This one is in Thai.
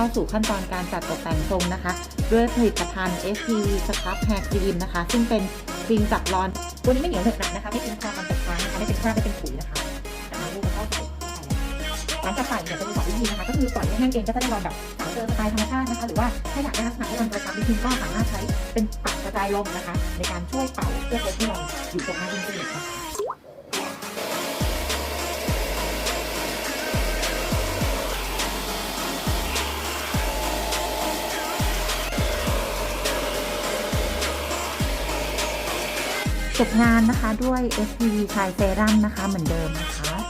เข้าสู่ขั้นตอนการจัดตกแต่งทรงนะคะ ด้วยผลิตภัณฑ์ SPV Scrub Hair Cream นะคะ ซึ่งเป็นครีมจับร้อนตัวนี้ไม่เหนียวเหนอะหนักนะคะ ไม่เป็นคราบมันตกค้างนะคะไม่เป็นคราบไม่เป็นขุยนะคะแต่มาลูกแล้วก็ใส่หลังจากใส่เนี่ยจะมีสองวิธีนะคะ ก็คือปล่อยให้แห้งเองก็จะได้รอนแบบสาวเจอสไตล์ธรรมชาตินะคะ หรือว่าถ้าอยากได้ลักษณะที่มันกระชับนิดนึงก็สามารถใช้เป็นปัดกระจายลมนะคะ ในการช่วยเป่าเพื่อให้เราอยู่ตรงหน้าจริงๆนะคะ จบงานนะคะด้วย SPV ชายเซรั่มนะคะเหมือนเดิมนะคะ